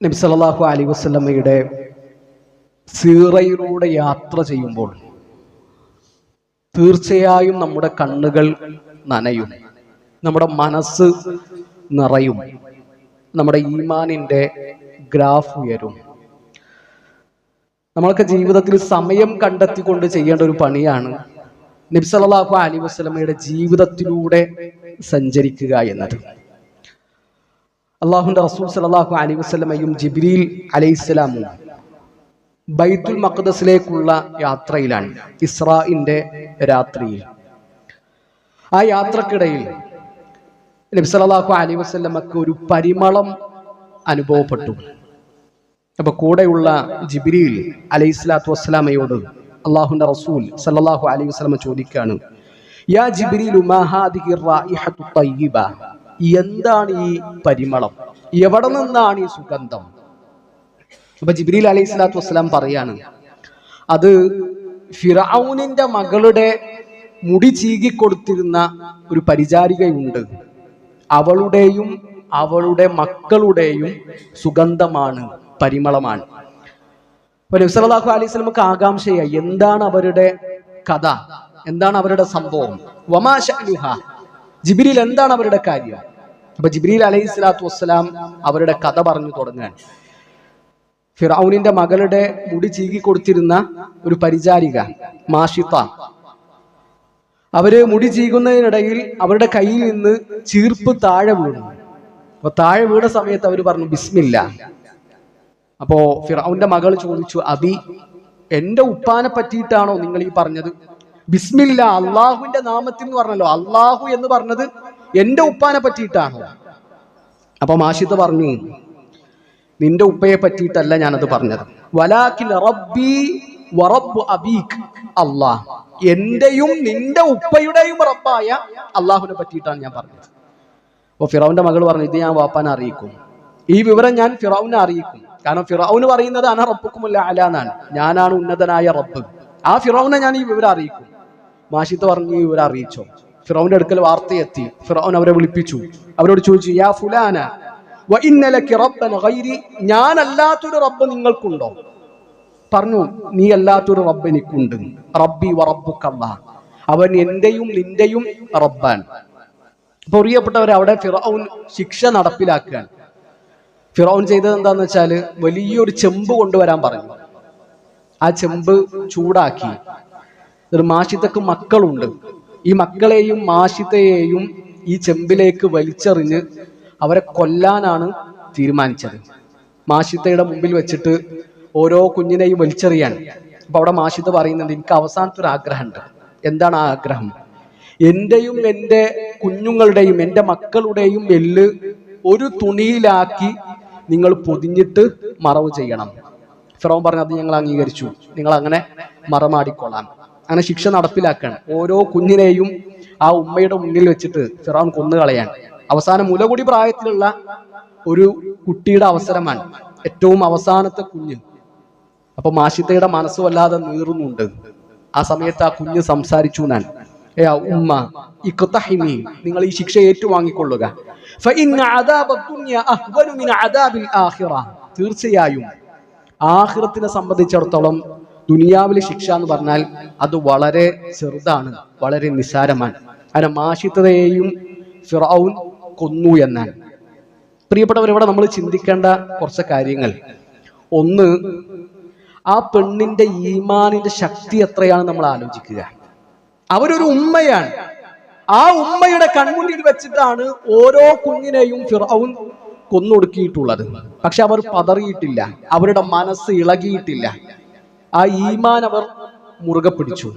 നബി അലി വസ്ലമ്മയുടെ സീറയിലൂടെ യാത്ര ചെയ്യുമ്പോൾ തീർച്ചയായും നമ്മുടെ കണ്ണുകൾ നനയും നമ്മുടെ മനസ്സ് നിറയും നമ്മുടെ ഈമാനിന്റെ ഗ്രാഫ് ഉയരും. നമ്മളൊക്കെ ജീവിതത്തിൽ സമയം കണ്ടെത്തിക്കൊണ്ട് ചെയ്യേണ്ട ഒരു പണിയാണ് നബി അലി അലൈഹി വസല്ലമയുടെ ജീവിതത്തിലൂടെ സഞ്ചരിക്കുക എന്നത്. അള്ളാഹുന്റെ റസൂൽ സല്ലല്ലാഹു അലൈഹി വസല്ലമയും ജിബ്രീൽ അലൈഹിസ്സലാമും ബൈത്തുൽ മഖ്ദസിലേക്കുള്ള യാത്രയിലാണ് ഇസ്രാഇന്റെ രാത്രിയിൽ. ആ യാത്രക്കിടയിൽ നബി സല്ലല്ലാഹു അലൈഹി വസല്ലമക്ക് ഒരു പരിമളം അനുഭവപ്പെട്ടു. അപ്പൊ കൂടെയുള്ള ജിബ്രീൽ അലൈഹി സ്വലാത്തു വസ്സലാമയോട് അള്ളാഹുന്റെ റസൂൽ സല്ലല്ലാഹു അലൈഹി വസ്ലമ ചോദിക്കാണ് യാ എന്താണ് ഈ പരിമളം? എവിടെ നിന്നാണ് ഈ സുഗന്ധം? അപ്പൊ ജിബ്രീൽ അലൈഹി സ്വലാത്തു വസ്സലാം പറയാണ് അത് ഫിറൌനിന്റെ മകളുടെ മുടി ചീകിക്കൊടുത്തിരുന്ന ഒരു പരിചാരികയുണ്ട്. അവളുടെയും അവളുടെ മക്കളുടെയും സുഗന്ധമാണ് പരിമളമാണ്. അപ്പൊ അലൈഹി സ്വലമുക്ക് ആകാംക്ഷയായി എന്താണ് അവരുടെ കഥ? എന്താണ് അവരുടെ സംഭവം? വമാശലുഹ ജിബിരിൽ എന്താണ് അവരുടെ കാര്യം? അപ്പൊ ജിബ്രീൽ അലൈഹി സ്വലാത്തു വസ്സലാം അവരുടെ കഥ പറഞ്ഞു തുടങ്ങാൻ ഫിറൌനിന്റെ മകളുടെ മുടി ചീകി കൊടുത്തിരുന്ന ഒരു പരിചാരിക മാഷിത്ത. അവർ മുടി ചീകുന്നതിനിടയിൽ അവരുടെ കയ്യിൽ നിന്ന് ചീർപ്പ് താഴെ വീണു. അപ്പൊ താഴെ വീണ സമയത്ത് അവർ പറഞ്ഞു ബിസ്മില്ല. അപ്പോ ഫിറൌന്റെ മകൾ ചോദിച്ചു അബി എന്റെ ഉപ്പാനെ പറ്റിയിട്ടാണോ നിങ്ങൾ ഈ പറഞ്ഞത്? ബിസ്മില്ല അള്ളാഹുവിന്റെ നാമത്തിൽ എന്ന് പറഞ്ഞല്ലോ. അള്ളാഹു എന്ന് പറഞ്ഞത് എന്റെ ഉപ്പാനെ പറ്റിയിട്ടാണ്? അപ്പൊ മാഷിത്ത് പറഞ്ഞു നിന്റെ ഉപ്പയെ പറ്റിയിട്ടല്ല ഞാനത് പറഞ്ഞത്. വലാക്കിൽ റബ്ബി വറബ്ബു അബീഖ് അള്ളാഹ് എന്റെയും നിന്റെ ഉപ്പയുടെയും റബ്ബായ അള്ളാഹുവിനെ പറ്റിയിട്ടാണ് ഞാൻ പറഞ്ഞത്. അപ്പൊ ഫിറൌന്റെ മകൾ പറഞ്ഞു ഇത് ഞാൻ വാപ്പാനെ അറിയിക്കും. ഈ വിവരം ഞാൻ ഫിറൌനെ അറിയിക്കും. കാരണം ഫിറൌന് പറയുന്നത് അന റബ്ബുക്കുമല്ല ഞാനാണ് ഉന്നതനായ റബ്ബ്. ആ ഫിറൌനെ ഞാൻ ഈ വിവരം അറിയിക്കും. മാഷിത്ത് പറഞ്ഞു ഇവരെ അറിയിച്ചോ? ഫിറോന്റെ അടുക്കൽ വാർത്തയെത്തി. ഫിറോൻ അവരെ വിളിപ്പിച്ചു. അവരോട് ചോദിച്ചു യാ ഫുലാന ഞാനല്ലാത്തൊരു റബ്ബ് നിങ്ങൾക്കുണ്ടോ? പറഞ്ഞു നീ അല്ലാത്തൊരു റബ്ബ് എനിക്കുണ്ട്. റബ്ബി വ റബ്ബുക്കല്ല. അവൻ എന്റെയും നിന്റെയും റബ്ബാൻ അപ്പൊ അവിടെ ഫിറൌൻ ശിക്ഷ നടപ്പിലാക്കുകയാണ്. ഫിറൌൻ ചെയ്തത് എന്താന്ന് വെച്ചാൽ വലിയൊരു ചെമ്പ് കൊണ്ടുവരാൻ പറഞ്ഞു. ആ ചെമ്പ് ചൂടാക്കി. മാഷിത്തക്ക് മക്കളുണ്ട്. ഈ മക്കളെയും മാഷിത്തയെയും ഈ ചെമ്പിലേക്ക് വലിച്ചെറിഞ്ഞ് അവരെ കൊല്ലാനാണ് തീരുമാനിച്ചത്. മാഷിത്തയുടെ മുമ്പിൽ വെച്ചിട്ട് ഓരോ കുഞ്ഞിനെയും വലിച്ചെറിയാൻ അപ്പൊ അവിടെ മാഷിത്ത പറയുന്നുണ്ട് എനിക്ക് അവസാനത്തെ ഒരു ആഗ്രഹമുണ്ട് എന്താണ് ആ ആഗ്രഹം? എന്റെയും എന്റെ കുഞ്ഞുങ്ങളുടെയും എന്റെ മക്കളുടെയും എല്ല് ഒരു തുണിയിലാക്കി നിങ്ങൾ പൊതിഞ്ഞിട്ട് മറവ് ചെയ്യണം. ഫിറോൻ പറഞ്ഞത് ഞങ്ങൾ അംഗീകരിച്ചു. നിങ്ങൾ അങ്ങനെ മറമാടിക്കൊള്ളാം. അങ്ങനെ ശിക്ഷ നടപ്പിലാക്കണം. ഓരോ കുഞ്ഞിനെയും ആ ഉമ്മയുടെ മുന്നിൽ വെച്ചിട്ട് ഫിറോൻ കൊന്നുകളയാൻ അവസാനം മുലകുടി പ്രായത്തിലുള്ള ഒരു കുട്ടിയുടെ അവസരമാണ് ഏറ്റവും അവസാനത്തെ കുഞ്ഞ്. അപ്പൊ മാഷിത്തയുടെ മനസ്സ് വല്ലാതെ നീറുന്നുണ്ട്. ആ സമയത്ത് ആ കുഞ്ഞ് സംസാരിച്ചു ഞാൻ ഏ ഉമ്മ കൃത്തഹിമി നിങ്ങൾ ഈ ശിക്ഷ ഏറ്റുവാങ്ങിക്കൊള്ളുക. തീർച്ചയായും ആഖിറത്തിനെ സംബന്ധിച്ചിടത്തോളം ദുനിയാവിലെ ശിക്ഷ എന്ന് പറഞ്ഞാൽ അത് വളരെ ചെറുതാണ് വളരെ നിസ്സാരമാണ്. അങ്ങനെ മാഷിത്തതയെയും ഫിറൌൻ കൊന്നു എന്നാണ്. പ്രിയപ്പെട്ടവർ ഇവിടെ നമ്മൾ ചിന്തിക്കേണ്ട കുറച്ച് കാര്യങ്ങൾ. ഒന്ന് ആ പെണ്ണിന്റെ ഈമാനിന്റെ ശക്തി എത്രയാണ് നമ്മൾ ആലോചിക്കുക. അവരൊരു ഉമ്മയാണ്. ആ ഉമ്മയുടെ കൺമുന്നിൽ വെച്ചിട്ടാണ് ഓരോ കുഞ്ഞിനെയും ഫിറൌൻ കൊന്നൊടുക്കിയിട്ടുള്ളത്. പക്ഷെ അവർ പതറിയിട്ടില്ല. അവരുടെ മനസ്സ് ഇളകിയിട്ടില്ല. ആ ഈമാൻ അവർ മുറുകെ പിടിച്ചു.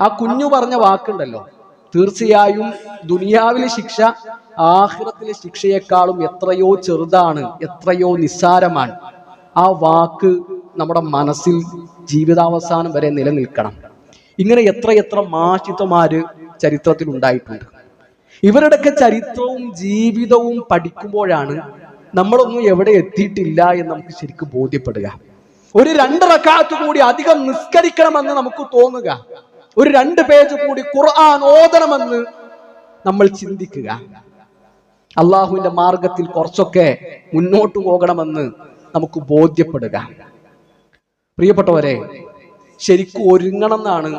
ആ കുഞ്ഞു പറഞ്ഞ വാക്കുണ്ടല്ലോ തീർച്ചയായും ദുനിയാവിലെ ശിക്ഷ ആഹ്റത്തിലെ ശിക്ഷയെക്കാളും എത്രയോ ചെറുതാണ് എത്രയോ നിസ്സാരമാണ്. ആ വാക്ക് നമ്മുടെ മനസ്സിൽ ജീവിതാവസാനം വരെ നിലനിൽക്കണം. ഇങ്ങനെ എത്ര എത്ര മാഷിത്വമാര് ചരിത്രത്തിൽ ഉണ്ടായിട്ടുണ്ട്. ഇവരുടെയൊക്കെ ചരിത്രവും ജീവിതവും പഠിക്കുമ്പോഴാണ് നമ്മളൊന്നും എവിടെ എത്തിയിട്ടില്ല എന്ന് നമുക്ക് ശരിക്കും ബോധ്യപ്പെടുക. ഒരു രണ്ട് റക്കാത്ത് കൂടി അധികം നിസ്കരിക്കണമെന്ന് നമുക്ക് തോന്നുക. ഒരു രണ്ട് പേജ് കൂടി ഖുർആൻ ഓതണമെന്ന് നമ്മൾ ചിന്തിക്കുക. അള്ളാഹുവിന്റെ മാർഗത്തിൽ കുറച്ചൊക്കെ മുന്നോട്ട് പോകണമെന്ന് നമുക്ക് ബോധ്യപ്പെടുക. പ്രിയപ്പെട്ടവരെ ശരിക്കും ഒരുങ്ങണം എന്നാണ്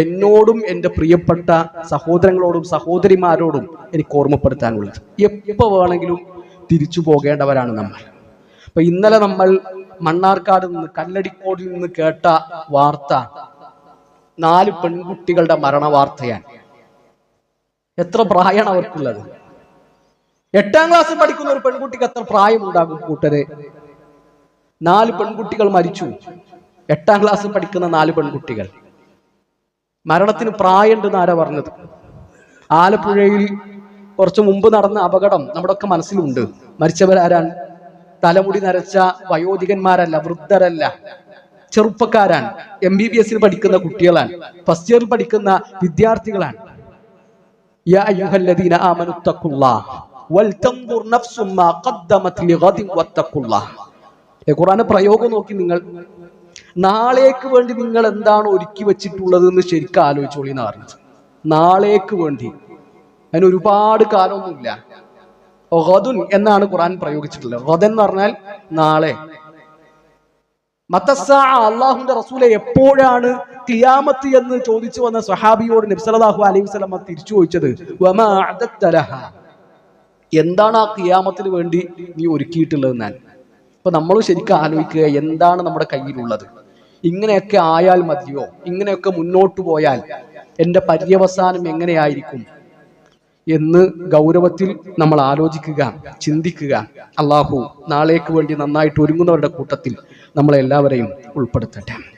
എന്നോടും എന്റെ പ്രിയപ്പെട്ട സഹോദരങ്ങളോടും സഹോദരിമാരോടും എനിക്ക് ഓർമ്മപ്പെടുത്താനുള്ളത്. എപ്പോൾ വേണമെങ്കിലും തിരിച്ചു പോകേണ്ടവരാണ് നമ്മൾ. അപ്പൊ ഇന്നലെ നമ്മൾ മണ്ണാർക്കാട് നിന്ന് കല്ലടിക്കോടിൽ നിന്ന് കേട്ട വാർത്ത. നാല് പെൺകുട്ടികളുടെ മരണ വാർത്തയാണ് എത്ര പ്രായമാണ് അവർക്കുള്ളത്? എട്ടാം ക്ലാസ്സിൽ പഠിക്കുന്ന ഒരു പെൺകുട്ടിക്ക് എത്ര പ്രായം ഉണ്ടാകും കൂട്ടരെ? നാല് പെൺകുട്ടികൾ മരിച്ചു. എട്ടാം ക്ലാസ്സിൽ പഠിക്കുന്ന നാല് പെൺകുട്ടികൾ. മരണത്തിന് പ്രായമുണ്ടെന്ന് ആരാ പറഞ്ഞത്? ആലപ്പുഴയിൽ കുറച്ചു മുമ്പ് നടന്ന അപകടം നമ്മുടെ ഒക്കെ മനസ്സിലുണ്ട്. മരിച്ചവരാരാണ്? തലമുടി നരച്ച വയോധികന്മാരല്ല വൃദ്ധരല്ല. ചെറുപ്പക്കാരാണ്. എം ബി ബി എസിൽ പഠിക്കുന്ന കുട്ടികളാണ്. ഫസ്റ്റ് ഇയറിൽ പഠിക്കുന്ന വിദ്യാർത്ഥികളാണ്. ഖുർആന്റെ പ്രയോഗം നോക്കി നിങ്ങൾ. നാളേക്ക് വേണ്ടി നിങ്ങൾ എന്താണ് ഒരുക്കി വെച്ചിട്ടുള്ളത് എന്ന് ശരിക്കും ആലോചിച്ചോളി എന്ന് പറഞ്ഞത് നാളേക്ക് വേണ്ടി. അതിന് ഒരുപാട് കാലമൊന്നുമില്ല. ഗദുൻ എന്നാണ് ഖുറാൻ പ്രയോഗിച്ചിട്ടുള്ളത്. ഗദൻ എന്ന് പറഞ്ഞാൽ നാളെ. മത്തസ അള്ളാഹുന്റെ റസൂലെ എപ്പോഴാണ് കിയാമത്ത് എന്ന് ചോദിച്ചു വന്ന സഹാബിയോട് നബ്സലാഹു അലൈഹി വസല്ലം തിരിച്ചു ചോദിച്ചത്? എന്താണ് ആ കിയാമത്തിന് വേണ്ടി നീ ഒരുക്കിയിട്ടുള്ളത് ഞാൻ? അപ്പൊ നമ്മൾ ശരിക്കും ആലോചിക്കുക എന്താണ് നമ്മുടെ കയ്യിലുള്ളത്? ഇങ്ങനെയൊക്കെ ആയാൽ മതിയോ? ഇങ്ങനെയൊക്കെ മുന്നോട്ട് പോയാൽ എന്റെ പര്യവസാനം എങ്ങനെയായിരിക്കും? എന്ന് ഗൗരവത്തിൽ നമ്മൾ ആലോചിക്കുക ചിന്തിക്കുക. അള്ളാഹു നാളേക്ക് വേണ്ടി നന്നായിട്ട് ഒരുങ്ങുന്നവരുടെ കൂട്ടത്തിൽ നമ്മളെല്ലാവരെയും ഉൾപ്പെടുത്തട്ടെ.